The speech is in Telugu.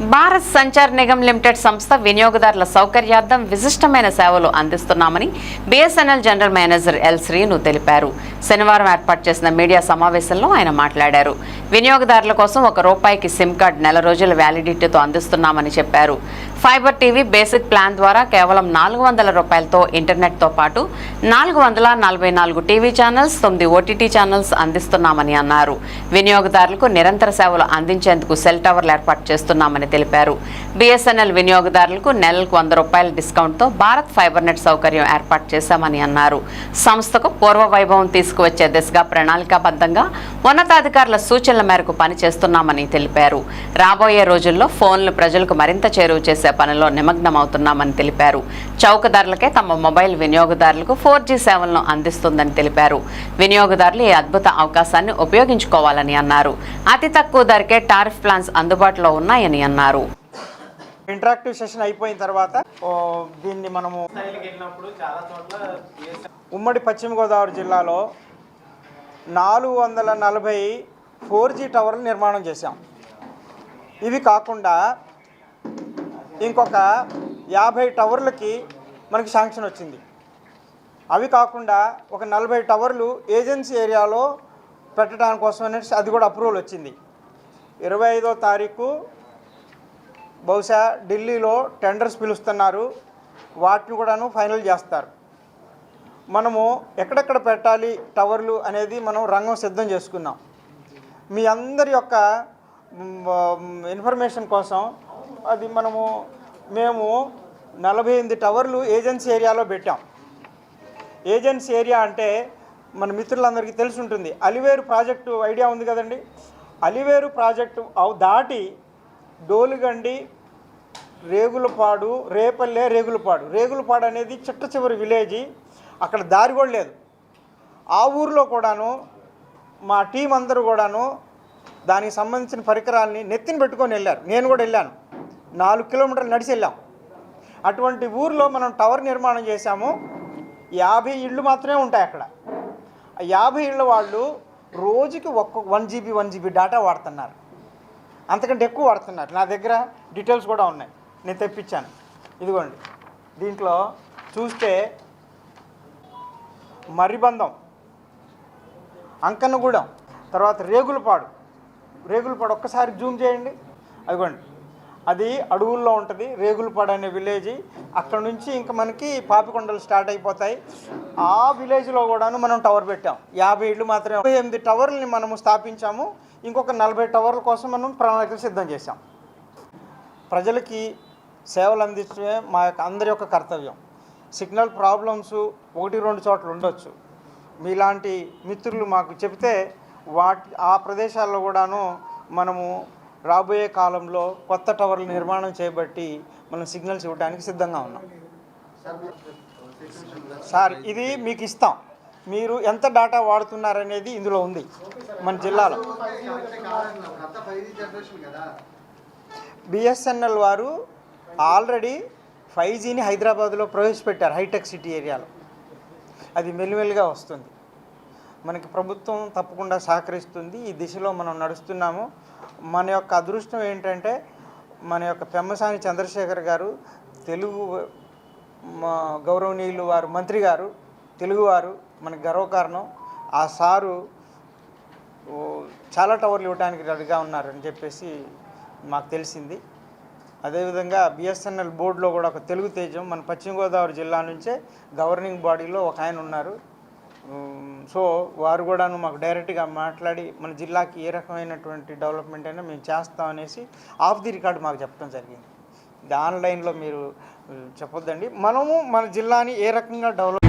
భారత్ సంచార్ నిగమ్ లిమిటెడ్ సంస్థ వినియోగదారుల సౌకర్యార్థం విశిష్టమైన సేవలు అందిస్తున్నామని BSNL general manager L Srinu తెలిపారు. శనివారం ఏర్పాటు చేసిన మీడియా సమావేశంలో ఆయన మాట్లాడారు. వినియోగదారుల కోసం ఒక రూపాయికి సిమ్ కార్డ్ నెల రోజుల వ్యాలిడిటీతో అందిస్తున్నామని చెప్పారు. ఫైబర్ టీవీ బేసిక్ ప్లాన్ ద్వారా కేవలం నాలుగు వందల రూపాయలతో ఇంటర్నెట్తో పాటు నాలుగు వందల నలభై నాలుగు టీవీ ఛానల్స్ తొమ్మిది ఓటీటీ ఛానల్స్ అందిస్తున్నామని అన్నారు. వినియోగదారులకు నిరంతర సేవలు అందించేందుకు సెల్ టవర్లు ఏర్పాటు చేస్తున్నామని తెలిపారు. బీఎస్ఎన్ఎల్ వినియోగదారులకు నెలకు వంద రూపాయల డిస్కౌంట్తో భారత్ ఫైబర్ నెట్ సౌకర్యం ఏర్పాటు చేశామని అన్నారు. సంస్థకు పూర్వ వైభవం తీసుకువచ్చే దిశగా ప్రణాళికాబద్ధంగా ఉన్నతాధికారుల సూచనల మేరకు పనిచేస్తున్నామని తెలిపారు. రాబోయే రోజుల్లో ఫోన్లు ప్రజలకు మరింత చేరువ చేసే పనిలో నిమగ్నమవుతున్నామని తెలిపారు. చౌకదారులకే తమ మొబైల్ వినియోగదారులకు ఫోర్ జీ సేవలను అందిస్తుందని తెలిపారు. వినియోగదారులు ఈ అద్భుత అవకాశాన్ని ఉపయోగించుకోవాలని అన్నారు. అతి తక్కువ ధరకే టారిఫ్ ప్లాన్స్ అందుబాటులో ఉన్నాయని అన్నారు. ఇంటరాక్టివ్ సెషన్ అయిపోయిన తర్వాత ఓ, దీన్ని మనము ఉమ్మడి పశ్చిమ గోదావరి జిల్లాలో నాలుగు వందల నలభై ఫోర్ జీ టవర్లు నిర్మాణం చేశాం. ఇవి కాకుండా ఇంకొక యాభై టవర్లకి మనకి శాంక్షన్ వచ్చింది. అవి కాకుండా ఒక నలభై టవర్లు ఏజెన్సీ ఏరియాలో పెట్టడానికి కోసం అనేసి అది కూడా అప్రూవల్ వచ్చింది. ఇరవై ఐదో తారీఖు బహుశా ఢిల్లీలో టెండర్స్ పిలుస్తున్నారు. వాటిని కూడాను ఫైనల్ చేస్తారు. మనము ఎక్కడెక్కడ పెట్టాలి టవర్లు అనేది మనం రంగం సిద్ధం చేసుకున్నాం మీ అందరి యొక్క ఇన్ఫర్మేషన్ కోసం అది మనము మేము నలభై ఎనిమిది టవర్లు ఏజెన్సీ ఏరియాలో పెట్టాం. ఏజెన్సీ ఏరియా అంటే మన మిత్రులందరికీ తెలిసి ఉంటుంది. అలివేరు ప్రాజెక్టు ఐడియా ఉంది కదండి? అలివేరు ప్రాజెక్టు దాటి డోలుగండి రేగులపాడు రేపల్లె రేగులపాడు. రేగులపాడు అనేది చిట్ట చివరి విలేజీ అక్కడ దారి కూడా లేదు. ఆ ఊర్లో కూడాను మా టీం అందరూ కూడాను దానికి సంబంధించిన పరికరాల్ని నెత్తిన పెట్టుకొని వెళ్ళారు. నేను కూడా వెళ్ళాను. నాలుగు కిలోమీటర్లు నడిచి వెళ్ళాం. అటువంటి ఊర్లో మనం టవర్ నిర్మాణం చేశాము. యాభై ఇళ్ళు మాత్రమే ఉంటాయి అక్కడ. యాభై ఇళ్ళ వాళ్ళు రోజుకి ఒక్క one GB one GB data వాడుతున్నారు. అంతకంటే ఎక్కువ వాడుతున్నారు. నా దగ్గర డీటెయిల్స్ కూడా ఉన్నాయి. నేను తెప్పించాను. ఇదిగోండి. దీంట్లో చూస్తే మర్రిబంధం అంకన్నగూడెం తర్వాత రేగులపాడు. రేగులపాడు ఒక్కసారి జూమ్ చేయండి. అదిగోండి. అది అడవుల్లో ఉంటుంది. రేగులపాడు అనే విలేజ్. అక్కడ నుంచి ఇంకా మనకి పాపికొండలు స్టార్ట్ అయిపోతాయి. ఆ విలేజ్లో కూడాను మనం టవర్ పెట్టాం. యాభై ఇళ్ళు మాత్రమే. ఎనిమిది టవర్లని మనము స్థాపించాము. ఇంకొక నలభై టవర్ల కోసం మనం ప్రణాళికలు సిద్ధం చేశాం. ప్రజలకి సేవలు అందించడమే మా యొక్క అందరి యొక్క కర్తవ్యం. సిగ్నల్ ప్రాబ్లమ్స్ ఒకటి రెండు చోట్ల ఉండొచ్చు. మీలాంటి మిత్రులు మాకు చెబితే వాటి ఆ ప్రదేశాల్లో కూడాను మనము రాబోయే కాలంలో కొత్త టవర్లు నిర్మాణం చేయబట్టి మనం సిగ్నల్స్ ఇవ్వడానికి సిద్ధంగా ఉన్నాం. సార్ ఇది మీకు ఇస్తాం. మీరు ఎంత డేటా వాడుతున్నారనేది ఇందులో ఉంది. మన జిల్లాలో. బిఎస్ఎన్ఎల్ వారు ఆల్రెడీ ఫైవ్ జీని హైదరాబాద్లో ప్రవేశపెట్టారు హైటెక్ సిటీ ఏరియాలో. అది మెల్లిమెల్లిగా వస్తుంది. మనకి ప్రభుత్వం తప్పకుండా సహకరిస్తుంది. ఈ దిశలో మనం నడుస్తున్నాము. మన యొక్క అదృష్టం ఏంటంటే మన యొక్క పెమ్మసాని చంద్రశేఖర్ గారు తెలుగు మా గౌరవనీయులు వారు మంత్రి గారు తెలుగువారు మనకు గర్వకారణం. ఆ సారు చాలా టవర్లు ఇవ్వడానికి రెడీగా ఉన్నారని చెప్పేసి మాకు తెలిసింది. అదేవిధంగా బిఎస్ఎన్ఎల్ బోర్డులో కూడా ఒక తెలుగు తేజం మన పశ్చిమ గోదావరి జిల్లా నుంచే గవర్నింగ్ బాడీలో ఒక ఆయన ఉన్నారు. సో వారు కూడాను మాకు డైరెక్ట్గా మాట్లాడి మన జిల్లాకి ఏ రకమైనటువంటి డెవలప్మెంట్ అయినా మేము చేస్తాం అనేసి ఆఫ్ ది రికార్డ్ మాకు చెప్పడం జరిగింది. ఇది ఆన్లైన్లో మీరు చెప్పొద్దండి. మనము మన జిల్లాని ఏ రకంగా డెవలప్